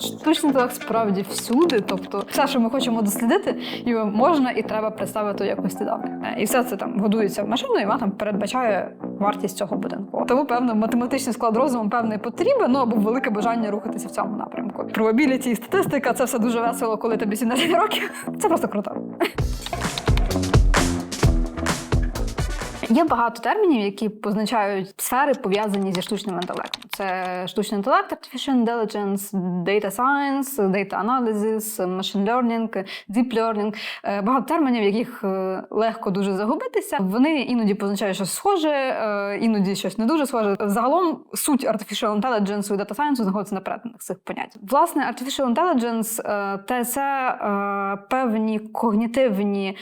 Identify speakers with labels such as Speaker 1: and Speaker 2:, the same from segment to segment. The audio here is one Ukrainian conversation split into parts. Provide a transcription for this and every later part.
Speaker 1: Штучний інтелект справді всюди, тобто все, що ми хочемо дослідити, його можна і треба представити якості даних. Е, І все це там годується в машину, і вона там передбачає вартість цього будинку. Тому певно математичний склад розуму певний потрібен, ну або велике бажання рухатися в цьому напрямку. Пробабіліті і статистика це все дуже весело, коли тобі 17 років. Це просто круто. Є багато термінів, які позначають сфери, пов'язані зі штучним інтелектом. Це штучний інтелект, artificial intelligence, data science, data analysis, machine learning, deep learning. Е, Багато термінів, яких е, легко дуже загубитися. Вони іноді позначають щось схоже, е, іноді щось не дуже схоже. Загалом суть artificial intelligence і data science знаходиться на перетинах цих понять. Власне, artificial intelligence це певні когнітивні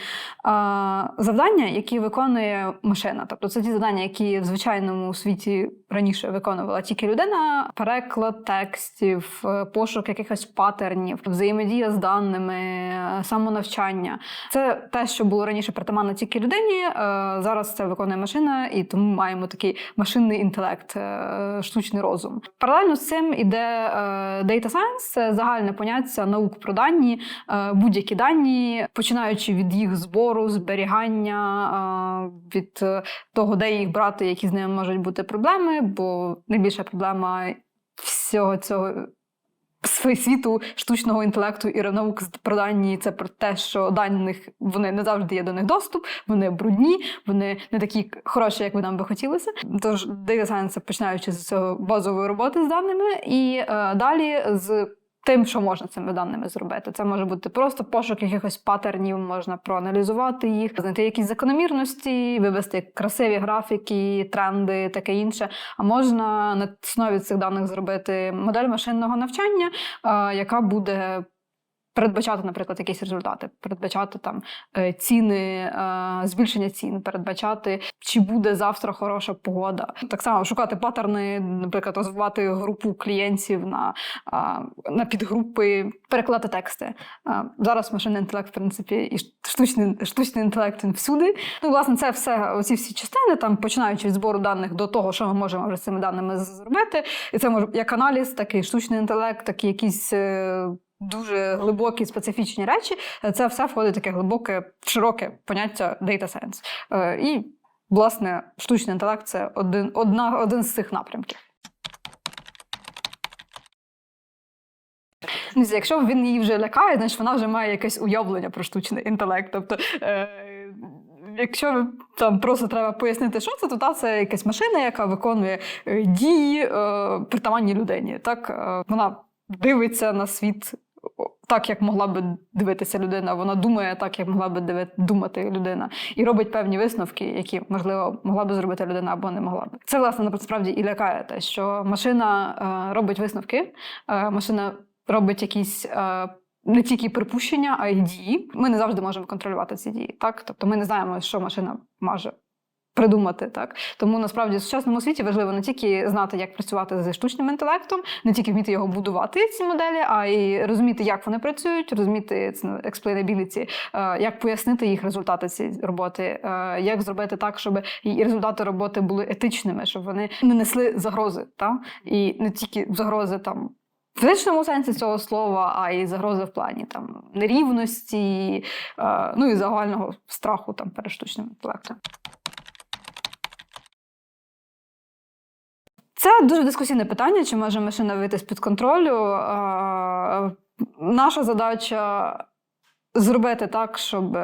Speaker 1: завдання, які виконує машина. Тобто це ті завдання, які в звичайному світі раніше виконувала тільки людина: переклад текстів, е, пошук якихось патернів, взаємодія з даними, е, самонавчання. Це те, що було раніше притаманно тільки людині. е, Зараз це виконує машина, і тому маємо такий машинний інтелект, штучний розум. Паралельно з цим іде data science, це загальне поняття наук про дані, будь-які дані, починаючи від їх збору, зберігання, від того, де їх брати, які з ними можуть бути проблеми, бо найбільша проблема всього цього. Світу штучного інтелекту і наук про дані це про те, що даних вони не завжди є до них доступ, вони брудні, вони не такі хороші, як би нам би хотілося. Тож data science, починаючи з цього базової роботи з даними, і е, далі з тим, що можна цими даними зробити. Це може бути просто пошук якихось патернів, можна проаналізувати їх, знайти якісь закономірності, вивести красиві графіки, тренди, таке інше. А можна на основі цих даних зробити модель машинного навчання, яка буде. Передбачати, наприклад, якісь результати, передбачати там е, ціни, е, збільшення цін, передбачати, чи буде завтра хороша погода. Так само шукати паттерни, наприклад, розвивати групу клієнтів на, на підгрупи, перекладати тексти. Зараз машинний інтелект, в принципі, і штучний, штучний інтелект він всюди. Ну, власне, це все, оці всі частини, там починаючи від збору даних до того, що ми можемо вже з цими даними зробити. І це може як аналіз, так і штучний інтелект, так і якісь. Дуже глибокі специфічні речі, це все входить в таке глибоке, широке поняття data science. Е, І, власне, штучний інтелект це один, одна, один з цих напрямків. Ну, Якщо він її вже лякає, значить вона вже має якесь уявлення про штучний інтелект. Тобто, е, якщо там просто треба пояснити, що це, то та це якась машина, яка виконує е, дії е, притаманні людині. Так, е, вона дивиться на світ так, як могла би дивитися людина. Вона думає так, як могла би диви- думати людина, і робить певні висновки, які можливо могла би зробити людина або не могла би. Це власне насправді і лякає те, що машина е, робить висновки, е, машина робить якісь. Е, не тільки припущення, а й дії. Ми не завжди можемо контролювати ці дії. Так, тобто ми не знаємо, що машина може придумати. Так тому насправді в сучасному світі важливо не тільки знати, як працювати зі штучним інтелектом, не тільки вміти його будувати, ці моделі, а й розуміти, як вони працюють, розуміти ну, е, як пояснити їх результати цієї роботи, е, як зробити так, щоб і результати роботи були етичними, щоб вони не несли загрози, та і не тільки загрози там. В фізичному сенсі цього слова, а й загрози в плані там нерівності, е, ну і загального страху там перед штучним інтелектом. Це дуже дискусійне питання, чи може машина вийти з-під контролю. Е, Наша задача зробити так, щоб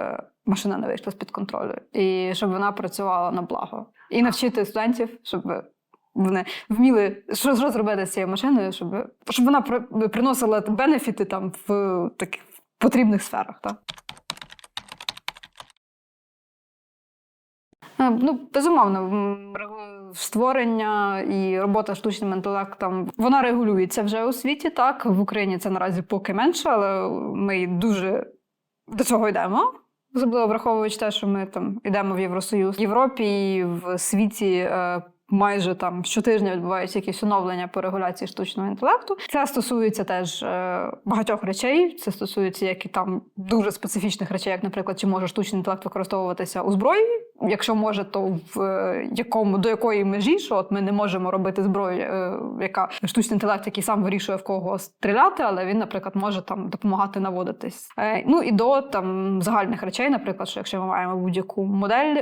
Speaker 1: машина не вийшла з-під контролю, і щоб вона працювала на благо. І навчити студентів, щоб вони вміли що, зробити з цією машиною, щоб, щоб вона приносила бенефіти там в таких потрібних сферах. Так? Е, Ну, безумовно, створення і робота штучним інтелектом вона регулюється вже у світі. Так в Україні це наразі поки менше, але ми дуже до цього йдемо. Особливо враховуючи те, що ми там йдемо в Євросоюз в Європі і в світі. е, Майже там щотижня відбуваються якісь оновлення по регуляції штучного інтелекту. Це стосується теж е, багатьох речей. Це стосується як і там дуже специфічних речей, як, наприклад, чи може штучний інтелект використовуватися у зброї, Якщо може, то в е, якому до якої межі, що от ми не можемо робити зброю, е, яка штучний інтелект, який сам вирішує в кого стріляти, але він, наприклад, може там допомагати наводитись. Е, ну і до там загальних речей, наприклад, що якщо ми маємо будь-яку модель,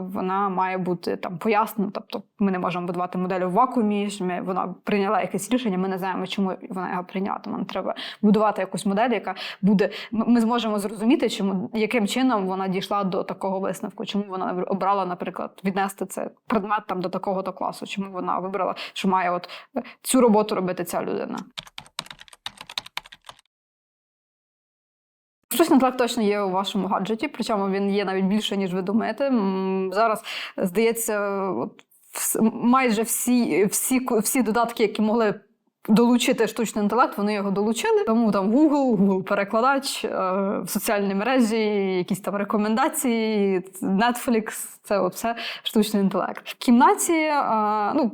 Speaker 1: вона має бути там пояснена. Тобто, ми не можемо будувати модель в вакуумі. ми- Вона прийняла якесь рішення, ми не знаємо, чому вона його прийняла. Тому треба будувати якусь модель, яка буде. Ми зможемо зрозуміти, чому яким чином вона дійшла до такого висновку, чому вона обрала, наприклад, віднести це предмет там до такого то класу, чому вона вибрала, що має от е, цю роботу робити ця людина. Штучний інтелект точно є у вашому гаджеті, причому він є навіть більше, ніж ви думаєте. Зараз здається, от майже всі, всі, всі додатки, які могли. Долучити штучний інтелект, вони його долучили. Тому там Google, Google перекладач, в соціальні мережі, якісь там рекомендації, Netflix це все штучний інтелект. В кімнаті, е, ну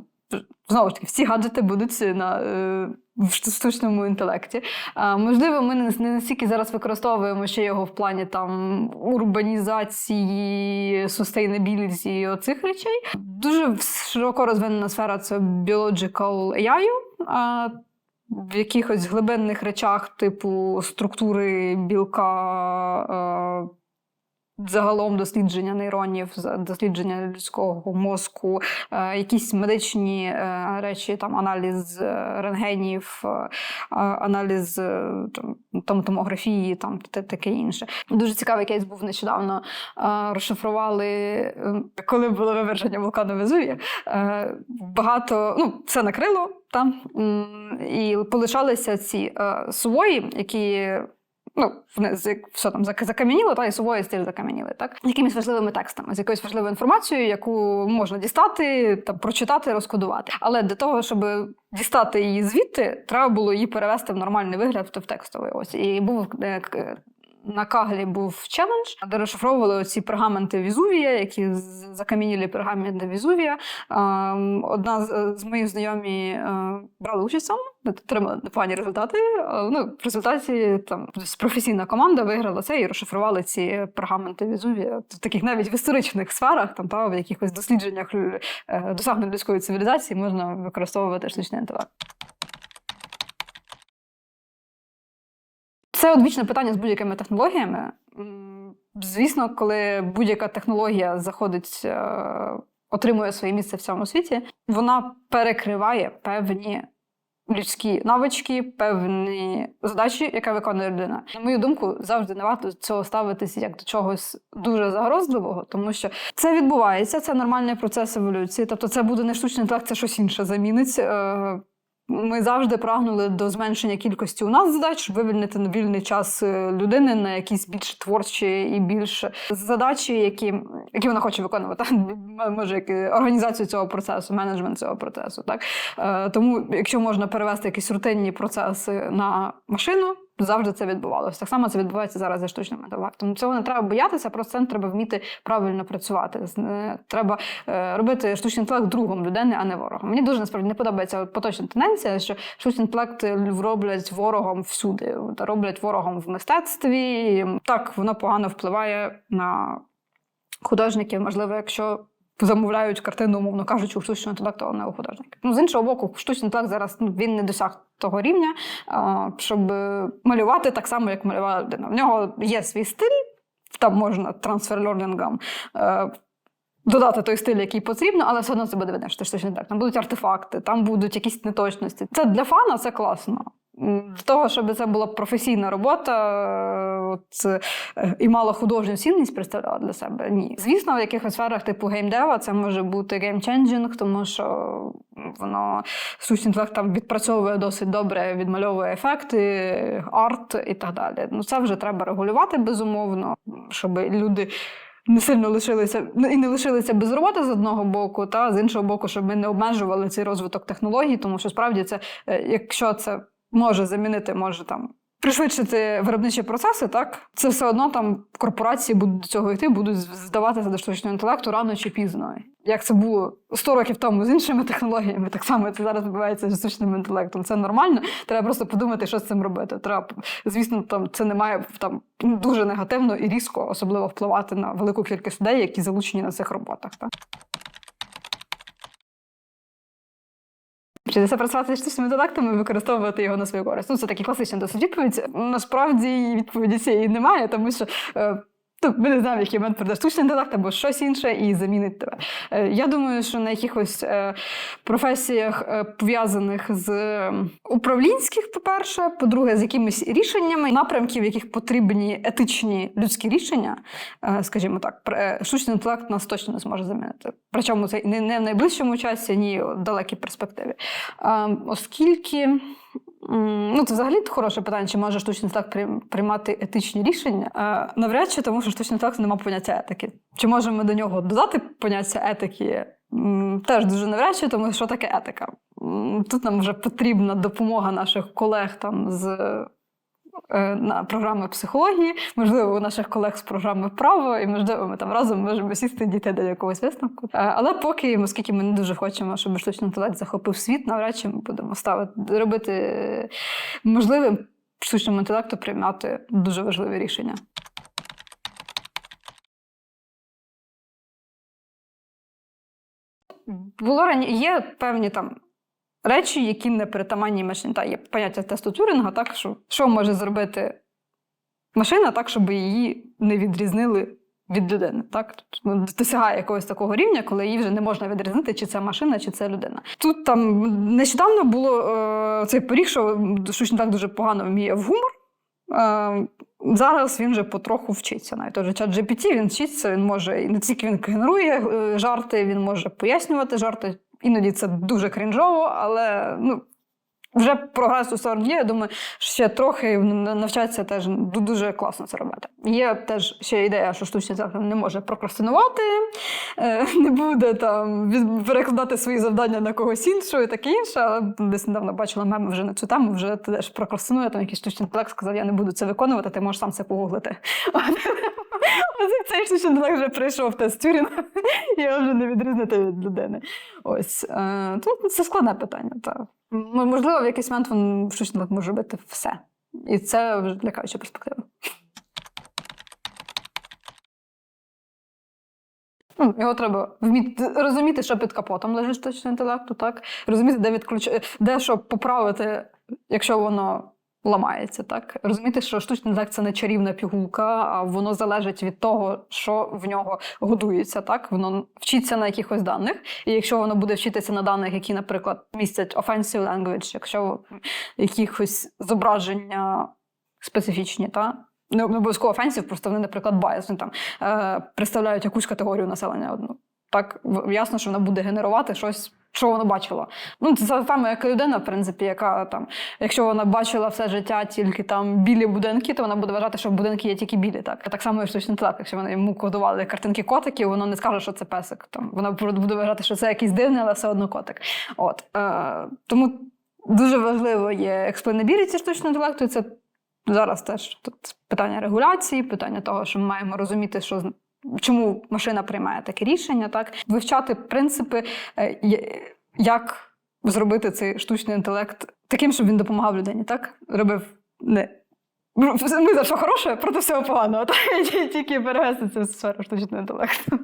Speaker 1: знову ж таки, всі гаджети будуть на е, в штучному інтелекті. А, можливо, ми не, настільки зараз використовуємо ще його в плані там урбанізації, sustainability оцих речей. Дуже широко розвинена сфера це biological AI. А, в якихось глибинних речах, типу структури білка, е, загалом дослідження нейронів, дослідження людського мозку, е, якісь медичні е, речі, там аналіз е, рентгенів, аналіз там, томографії, там та- таке інше. Дуже цікавий кейс був нещодавно. Розшифрували, коли було виверження вулкану Везувія. Багато, ну, все накрило там, і полишалися ці сувої, які ну, все там зак- закам'яніло, та і сувої стиль закам'яніли, так? Якимись важливими текстами, з якоюсь важливою інформацією, яку можна дістати, там, прочитати, розкодувати. Але для того, щоб дістати її звідти, треба було її перевести в нормальний вигляд, в текстовий. Ось. І був е, на Каглі був челендж, де розшифровували ці пергаменти Візувія, які з- закам'янілі пергаменти Візувія. Ем, Одна з, з моїх знайомі е, брала участь цьому, отримала непогані результати. Е, Ну, в результаті там професійна команда виграла це і розшифрували ці пергаменти Візувія в таких навіть в історичних сферах, там та в якихось дослідженнях е, досягнень людської цивілізації можна використовувати штучний інтелект. Це одвічне питання з будь-якими технологіями. Звісно, коли будь-яка технологія заходить, е, отримує своє місце в цьому світі, вона перекриває певні людські навички, певні задачі, яка виконує людина. На мою думку, завжди не варто цього ставитися як до чогось дуже загрозливого, тому що це відбувається, це нормальний процес еволюції. Тобто, це буде не штучний інтелект, це щось інше замінить. Ми завжди прагнули до зменшення кількості у нас задач, вивільнити на вільний час е, людини на якісь більш творчі і більш задачі, які, які вона хоче виконувати. Може, як е, організацію цього процесу, менеджмент цього процесу. Так? Е, Тому, якщо можна перевести якісь рутинні процеси на машину, завжди це відбувалося. Так само це відбувається зараз зі штучним інтелектом. Цього не треба боятися, просто це треба вміти правильно працювати. Е, Треба е, робити штучний інтелект другом людини, а не ворогом. Мені дуже насправді не подобається поточна тенденція, що штучний інтелект роблять ворогом всюди. Роблять ворогом в мистецтві. Так, воно погано впливає на художників, можливо, якщо. Замовляють картину, умовно кажучи, у штучного інтелекту, а не у художника. Ну, з іншого боку, штучний інтелект зараз ну, він не досяг того рівня, щоб малювати так само, як малювала людина. В нього є свій стиль, там можна трансфер лернінгам е, додати той стиль, який потрібно, але все одно це буде видно, що це штучний інтелект. Там будуть артефакти, там будуть якісь неточності. Це для фана це класно. Для того, щоб це була професійна робота е, от, е, і мала художню цінність представляла для себе. Ні. Звісно, в якихось сферах типу геймдева це може бути геймченджинг, тому що воно штучний там відпрацьовує досить добре, відмальовує ефекти, арт і так далі. Ну це вже треба регулювати безумовно, щоб люди. Не сильно лишилися ну, і не лишилися без роботи з одного боку, та з іншого боку, щоб ми не обмежували цей розвиток технологій, тому що справді це, е, якщо це може замінити, може там пришвидшити виробничі процеси, так це все одно там корпорації будуть до цього йти, будуть здаватися до штучного інтелекту рано чи пізно. Як це було 100 років тому з іншими технологіями, так само це зараз відбувається з штучним інтелектом. Це нормально. Треба просто подумати, що з цим робити. Треба, звісно, там це не має там дуже негативно і різко, особливо впливати на велику кількість людей, які залучені на цих роботах. Так? Вчитися працювати з штучним інтелектом і використовувати його на свою користь. Ну, це такі класична досить відповідь. Насправді відповіді цієї немає, тому що. Ну, ми не знаємо, який момент прийде штучний інтелект або щось інше і замінить тебе. Е, Я думаю, що на якихось е, професіях, е, пов'язаних з е, управлінських, по-перше, по-друге, з якимись рішеннями, напрямків, в яких потрібні етичні людські рішення, скажімо так, штучний інтелект нас точно не зможе замінити. Причому це не, в найближчому часі, ні в далекій перспективі. Е, Оскільки. Ну, це взагалі хороше питання, чи може штучний інтелект приймати етичні рішення? Навряд чи, тому що штучний інтелект немає поняття етики. Чи можемо ми до нього додати поняття етики? Теж дуже навряд чи, тому що таке етика? Тут нам вже потрібна допомога наших колег там з на програми психології, можливо, у наших колег з програми право, і можливо, ми там разом можемо сісти дійти до якогось висновку. Е, Але поки, оскільки ми не дуже хочемо, щоб штучний інтелект захопив світ, навряд чи ми будемо ставити робити е, можливим штучному інтелекту приймати дуже важливі рішення. Було рані... є певні там речі, які не притаманні машині. Та є поняття тесту Тюрінга, так що що може зробити машина так, щоб її не відрізнили від людини. Так? Тобто, досягає якогось такого рівня, коли її вже не можна відрізнити, чи це машина, чи це людина. Тут там нещодавно було е, цей поріг, що штучний так дуже погано вміє в гумор. Е, Зараз він вже потроху вчиться. Навіть той чат GPT, він вчиться, він може і не тільки він генерує е, жарти, він може пояснювати жарти. Іноді це дуже крінжово, але ну, вже прогрес у сторону є. Я думаю, ще трохи навчатися теж дуже класно це робити. Є теж ще ідея, що штучний інтелект не може прокрастинувати, е, не буде там перекладати свої завдання на когось іншого і таке інше. Але десь недавно бачила меми вже на цю тему, вже теж прокрастинує, там якийсь штучний інтелект сказав, я не буду це виконувати, ти можеш сам це погуглити. Ось цей штучний інтелект вже прийшов тест Тюрінга, його вже не відрізнити від людини. Ось е, тут це складне питання. Та. Можливо, в якийсь момент він штучно може робити все. І це вже лякаюча перспектива. Ну, Його треба вміти розуміти, що під капотом лежить штучного інтелекту, так? Розуміти, де відключ... де що поправити, якщо воно ламається, так? Розуміти, що штучний інтелект це не чарівна пігулка, а воно залежить від того, що в нього годується, так? Воно вчиться на якихось даних. І якщо воно буде вчитися на даних, які, наприклад, містять offensive language, якщо якихось зображення специфічні, так? Не обов'язково офенсів, просто вони, наприклад, bias, там е, представляють якусь категорію населення одну. Так ясно, що вона буде генерувати щось, що вона бачила. Ну, це саме як людина, в принципі, яка там, якщо вона бачила все життя тільки там білі будинки, то вона буде вважати, що будинки є тільки білі. Так, так само і штучний інтелект. Якщо вони йому кодували картинки котиків, воно не скаже, що це песик. Там вона буде вважати, що це якийсь дивний, але все одно котик. От е, тому дуже важливо є експлейнабіліті штучного інтелекту. Це зараз теж тут питання регуляції, питання того, що ми маємо розуміти, що чому машина приймає таке рішення, так вивчати принципи, е, як зробити цей штучний інтелект таким, щоб він допомагав людині, так робив не. Ну, Ми за що хороше, проти всього поганого. Тільки перевести це в сферу штучного інтелекту.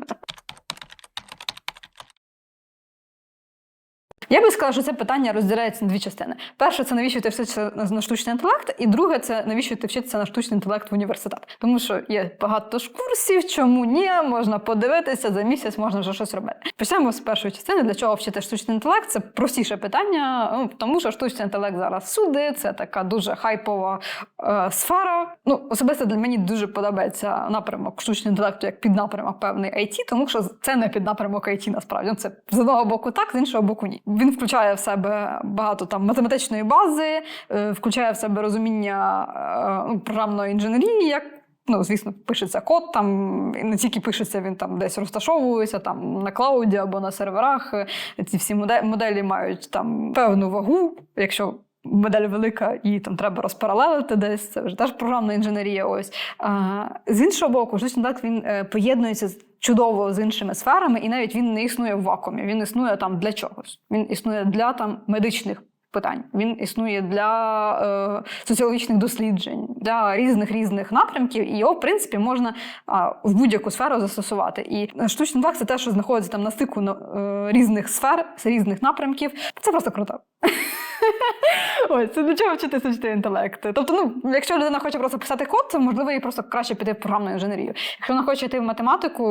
Speaker 1: Я би сказала, що це питання розділяється на дві частини. Перше, це навіщо ти вчишся на штучний інтелект, і друге, це навіщо ти вчишся на штучний інтелект в університет. Тому що є багато ж курсів, чому ні, можна подивитися, за місяць можна вже щось робити. Почнемо з першої частини, для чого вчити штучний інтелект. Це простіше питання, ну, тому що штучний інтелект зараз всюди, це така дуже хайпова е, сфера. Ну, особисто для мені дуже подобається напрямок штучного інтелекту як піднапрямок певний IT, тому що це не піднапрямок IT насправді. Ну, Це з одного боку так, з іншого боку ні. Він включає в себе багато там математичної бази, е, включає в себе розуміння е, ну, програмної інженерії, як. Ну, звісно, пишеться код, там і не тільки пишеться, він там десь розташовується там на клауді або на серверах. Ці всі моделі мають там певну вагу. Якщо модель велика, і там треба розпаралелити десь. Це вже теж програмна інженерія. Ось а, з іншого боку, штучний інтелект він е, поєднується з- чудово з іншими сферами, і навіть він не існує в вакуумі. Він існує там для чогось. Він існує для там медичних. Питань він існує для е, соціологічних досліджень, для різних різних напрямків, і його в принципі можна а, в будь-яку сферу застосувати. І штучний інтелект це те, що знаходиться там на стику е, різних сфер, з різних напрямків. Це просто круто. Ось це до чого вчити штучний інтелект. Тобто, ну, якщо людина хоче просто писати код, то можливо їй просто краще піти в програмну інженерію. Якщо вона хоче йти в математику,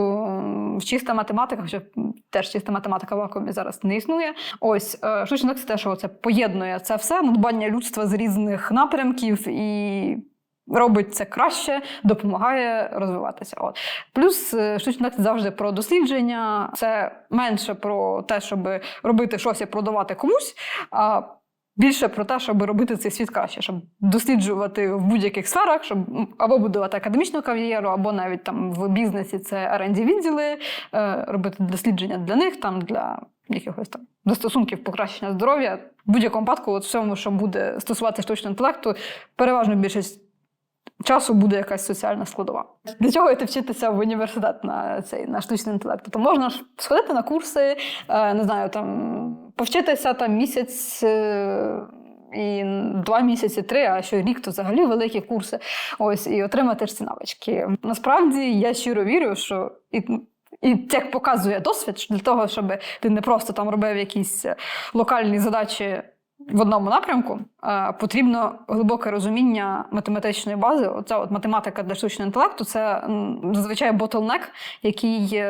Speaker 1: в чиста математика, хоча теж чиста математика в вакуумі зараз не існує. Ось е, штучний інтелект це те, що це поєднує це все, надбання людства з різних напрямків і. Робить це краще, допомагає розвиватися. От. Плюс е, штучний завжди про дослідження, це менше про те, щоб робити щось і продавати комусь, а більше про те, щоб робити цей світ краще, щоб досліджувати в будь-яких сферах, щоб або будувати академічну кар'єру, або навіть там в бізнесі це R&D відділи, е, робити дослідження для них, там для якихось там застосунків покращення здоров'я. В будь-якому випадку, от всьому, що буде стосуватися штучного інтелекту, переважно більшість часу буде якась соціальна складова. Для чого йти вчитися в університет на цей на штучний інтелект? Тобто можна ж сходити на курси, е, не знаю, там повчитися там місяць. е, І два місяці, три, а що рік, то взагалі великі курси. Ось і отримати ж ці навички. Насправді я щиро вірю, що і, і як показує досвід, що для того, щоб ти не просто там робив якісь е, локальні задачі в одному напрямку, е, потрібно глибоке розуміння математичної бази. Оця от математика для штучного інтелекту це зазвичай ботлнек, який.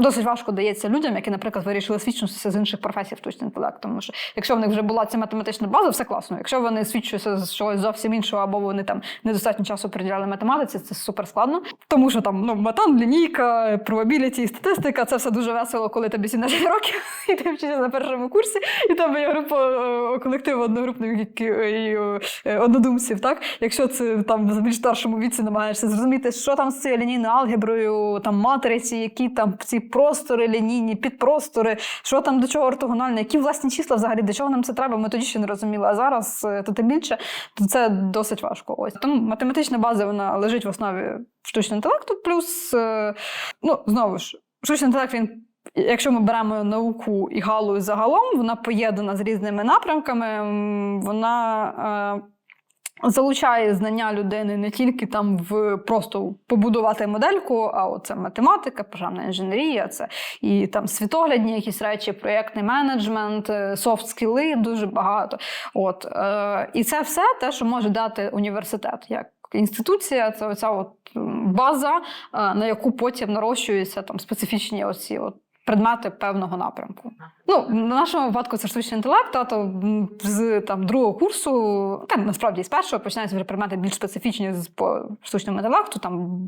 Speaker 1: Е, Досить важко дається людям, які, наприклад, вирішили свідчитися з інших професій штучний інтелект. Тому що якщо в них вже була ця математична база, все класно. Якщо вони свідчуються з чогось зовсім іншого, або вони там недостатньо часу приділяли математиці, це супер складно. Тому що там ну, матан, лінійка, probability, статистика це все дуже весело, коли тобі 17 років, і ти вчишся на першому курсі, і там є група е, колектив одногрупних і е, однодумців. Так? Якщо це там в більш старшому віці намагаєшся зрозуміти, що там з цією лінійною алгеброю, там матриці, які там ці простори лінійні, підпростори, що там до чого ортогональне, які власні числа взагалі, до чого нам це треба, ми тоді ще не розуміли. А зараз е, то тим більше, то це досить важко. Ось тому математична база вона лежить в основі штучного інтелекту, плюс е, ну знову ж штучний інтелект він. Якщо ми беремо науку і галузь загалом, вона поєднана з різними напрямками, вона е, залучає знання людини не тільки там в просто побудувати модельку, а це математика, програмна інженерія, це і там світоглядні якісь речі, проєктний менеджмент, софт скіли дуже багато. От е, і це все те, що може дати університет як. Інституція це оця от база, е, на яку потім нарощуються там специфічні оці от предмети певного напрямку. Ну, в нашому випадку це штучний інтелект, а то з там другого курсу, та насправді з першого починаються вже предмети більш специфічні з по штучному інтелекту, там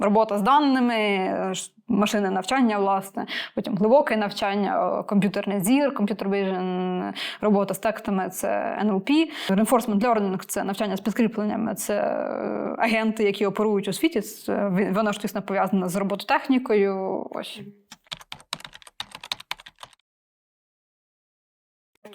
Speaker 1: робота з даними, машинне навчання, власне, потім глибоке навчання, комп'ютерний зір, комп'ютер vision, робота з текстами це NLP, reinforcement learning – це навчання з підкріпленнями, це е, агенти, які оперують у світі. Воно ж тісно пов'язане з робототехнікою. Ось.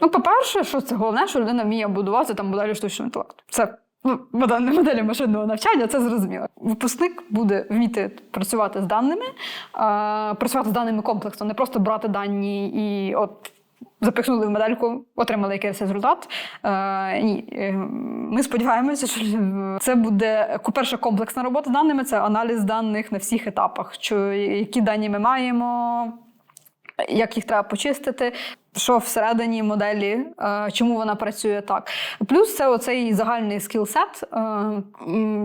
Speaker 1: Ну, по-перше, що це головне, що людина вміє будувати там моделі штучного інтелекту. Це ну, модель- моделі машинного навчання, це зрозуміло. Випускник буде вміти працювати з даними, а, працювати з даними комплексно, не просто брати дані і от. Запихнули в медальку, отримали якийсь результат. Е, ні, ми сподіваємося, що це буде по-перше, комплексна робота з даними, це аналіз даних на всіх етапах, що, які дані ми маємо, як їх треба почистити, що всередині моделі, е, чому вона працює так. Плюс це оцей загальний скілсет, е,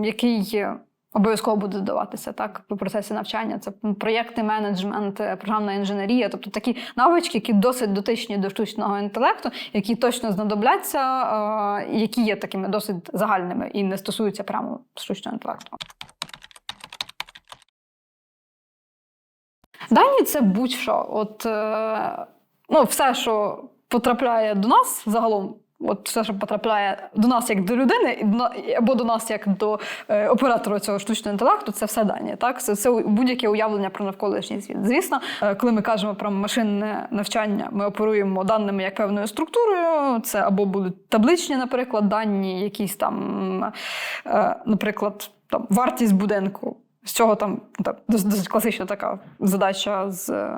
Speaker 1: який обов'язково буде додаватися так в процесі навчання. Це проєктний менеджмент, е, програмна інженерія, тобто такі навички, які досить дотичні до штучного інтелекту, які точно знадобляться, які є такими досить загальними і не стосуються прямо штучного інтелекту. Дані це будь-що. От, ну, все, що потрапляє до нас загалом От все, що потрапляє до нас як до людини, або до нас як до е, оператора цього штучного інтелекту, це все дані. Так, це, це будь-яке уявлення про навколишній світ. Звісно, е, коли ми кажемо про машинне навчання, ми оперуємо даними як певною структурою. Це або будуть табличні, наприклад, дані, якісь там, е, наприклад, там вартість будинку. З цього там, там досить класична така задача з е,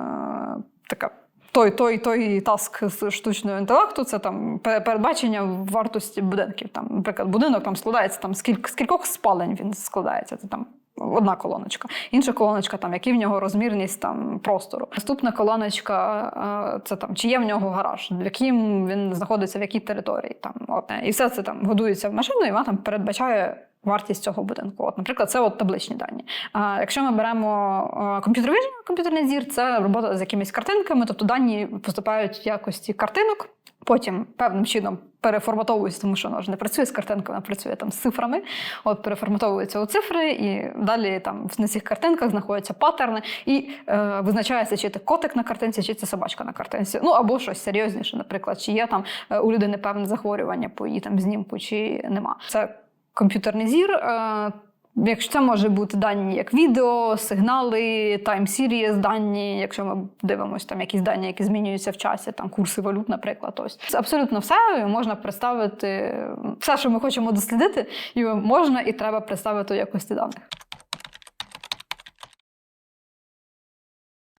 Speaker 1: така. Той, той, той таск з штучного інтелекту це там передбачення вартості будинків. Там, наприклад, будинок там складається там з кіль- кількох спалень він складається. Це там одна колоночка. Інша колоночка, там який в нього розмірність там простору. Наступна колоночка е, це там чи є в нього гараж, в яким він знаходиться, в якій території. Там от і все це там годується в машину, і вона там передбачає. Вартість цього будинку. От, наприклад, це от табличні дані. А якщо ми беремо комп'ютер vision, комп'ютерний зір, це робота з якимись картинками, тобто дані поступають в якості картинок, потім певним чином переформатовуються, тому що воно ж не працює з картинками, вона працює там з цифрами. От переформатовуються у цифри, і далі там на цих картинках знаходяться паттерни, і е, визначається, чи це котик на картинці, чи це собачка на картинці. Ну або щось серйозніше, наприклад, чи є там е, у людини певне захворювання по її там знімку, чи нема. Це комп'ютерний зір. Е, Якщо це може бути дані як відео, сигнали, time series дані, якщо ми дивимося там якісь дані, які змінюються в часі, там курси валют, наприклад, ось це абсолютно все можна представити все, що ми хочемо дослідити, і можна і треба представити якості даних.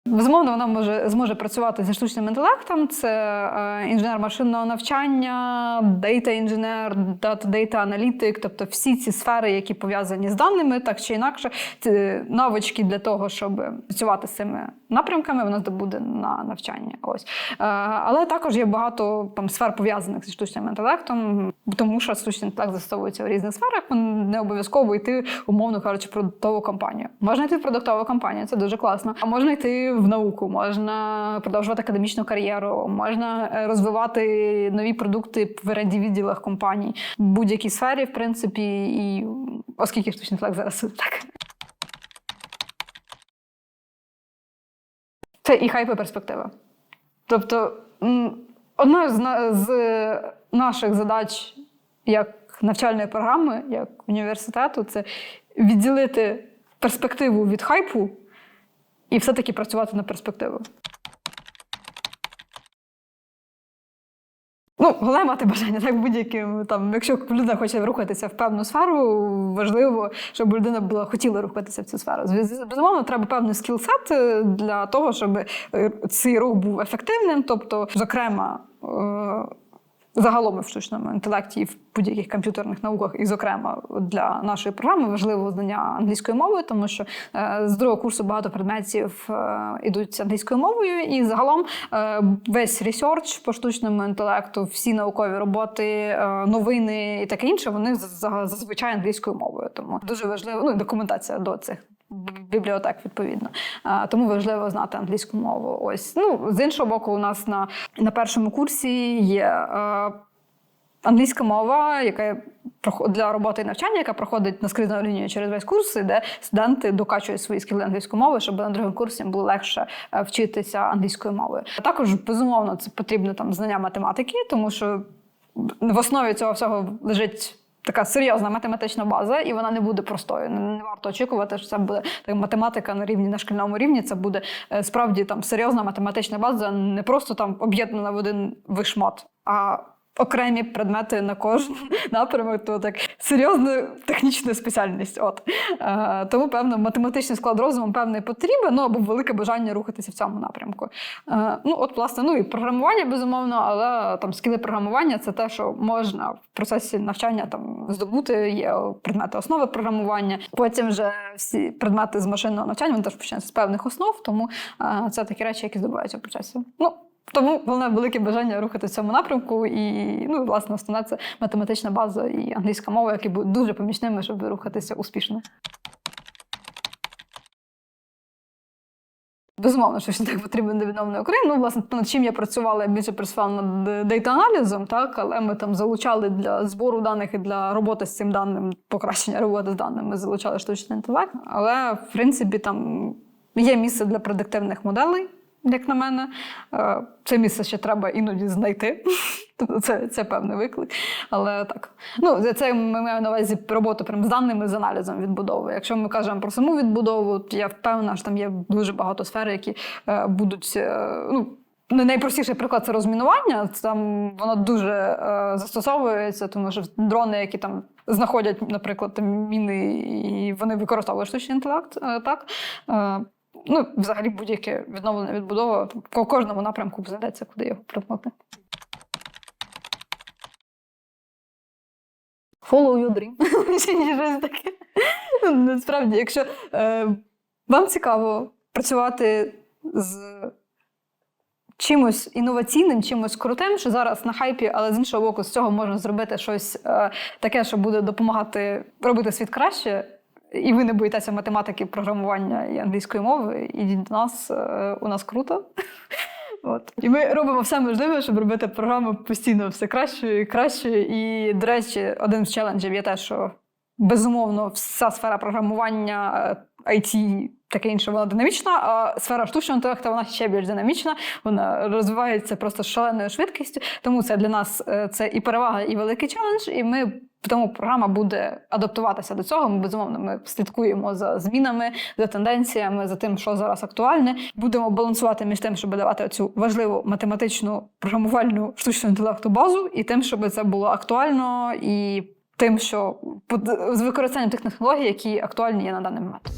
Speaker 1: Безумовно, вона може зможе працювати зі штучним інтелектом. Це е, інженер машинного навчання, дейта інженер, дата дейта аналітик, тобто всі ці сфери, які пов'язані з даними, так чи інакше, ці навички для того, щоб працювати з цими напрямками, вона здобуде на навчання. Ось е, але також є багато там сфер пов'язаних зі штучним інтелектом, тому що штучний інтелект застосовується в різних сферах. Не обов'язково йти, умовно кажучи, продуктову компанію. Можна йти в продуктову компанію, це дуже класно. А можна йти в науку, можна продовжувати академічну кар'єру, можна е, розвивати нові продукти в ряді відділах компаній в будь-якій сфері, в принципі, і оскільки штучний інтелект зараз так. Це і хайп, і перспектива. Тобто, одна з, з наших задач як навчальної програми, як університету, це відділити перспективу від хайпу і все-таки працювати на перспективу. Ну, головне мати бажання, так будь-яким там, якщо людина хоче рухатися в певну сферу, важливо, щоб людина була хотіла рухатися в цю сферу. Безумовно, треба певний скілсет е, для того, щоб е, цей рух був ефективним. Тобто, зокрема, е, загалом в штучному інтелекті і в будь-яких комп'ютерних науках, і, зокрема, для нашої програми важливо знання англійської мови, тому що е, з другого курсу багато предметів е, ідуть англійською мовою, і загалом е, весь ресерч по штучному інтелекту, всі наукові роботи, новини і таке інше, вони за- зазвичай англійською мовою. Тому дуже важливо, ну документація до цих. Бібліотек відповідно, тому важливо знати англійську мову. Ось ну з іншого боку, у нас на, на першому курсі є е, англійська мова, яка для роботи і навчання, яка проходить наскрізну лінію через весь курс, де студенти докачують свої скіли англійської мови, щоб на другому курсі їм було легше е, вчитися англійською мовою. Також безумовно це потрібно там знання математики, тому що в основі цього всього лежить. Така серйозна математична база, і вона не буде простою. Не, варто очікувати, що це буде так, математика на рівні на шкільному рівні. Це буде е, справді там серйозна математична база, не просто там об'єднана в один вишмат, а окремі предмети на кожен напрямок, то так серйозна технічна спеціальність. От е, тому певно математичний склад розуму певний потрібен, ну або велике бажання рухатися в цьому напрямку. Е, ну от власне, ну і програмування безумовно, але там скіли програмування це те, що можна в процесі навчання там здобути. Є предмети основи програмування. Потім вже всі предмети з машинного навчання вони теж починаються з певних основ, тому е, це такі речі, які здобуваються в процесі. Ну тому головне велике бажання рухати в цьому напрямку, і ну, власне, основна це математична база і англійська мова, які будуть дуже помічними, щоб рухатися успішно. Безумовно, що так потрібен невідомий Україні. Ну, власне, над чим я працювала, я більше працювала над дейта-аналізом, так, але ми там залучали для збору даних і для роботи з цим даним, покращення роботи з даними, залучали штучний інтелект. Але в принципі там є місце для предиктивних моделей. Як на мене. Е, Це місце ще треба іноді знайти. Тобто це, це певний виклик. Але так. Ну, це ми маємо на увазі роботу прям з даними, з аналізом відбудови. Якщо ми кажемо про саму відбудову, то я впевнена, що там є дуже багато сфер, які е, будуть. е, ну, найпростіший приклад це розмінування. Там воно дуже е, застосовується, тому що дрони, які там знаходять, наприклад, міни, і вони використовують штучний інтелект. Е, так. Е, ну, взагалі, будь-яке відновлення відбудова по кожному напрямку знайдеться, куди його примкнути. Follow your dream. Щось таке. Ну, Насправді, якщо е, вам цікаво працювати з чимось інноваційним, чимось крутим, що зараз на хайпі, але з іншого боку, з цього можна зробити щось е, таке, що буде допомагати робити світ краще. І ви не боїтеся математики, програмування і англійської мови, ідіть до нас, е, у нас круто. От. І ми робимо все можливе, щоб робити програму постійно все краще і краще. І, до речі, один з челенджів є те, що безумовно вся сфера програмування, е, IT, таке інше, вона динамічна, а сфера штучного інтелекту вона ще більш динамічна, вона розвивається просто з шаленою швидкістю. Тому це для нас е, це і перевага, і великий челендж. І ми тому програма буде адаптуватися до цього. Ми безумовно ми слідкуємо за змінами, за тенденціями, за тим, що зараз актуальне. Будемо балансувати між тим, щоб давати цю важливу математичну програмувальну штучну інтелекту базу, і тим, щоб це було актуально і тим, що з використанням тих технологій, які актуальні є на даний момент.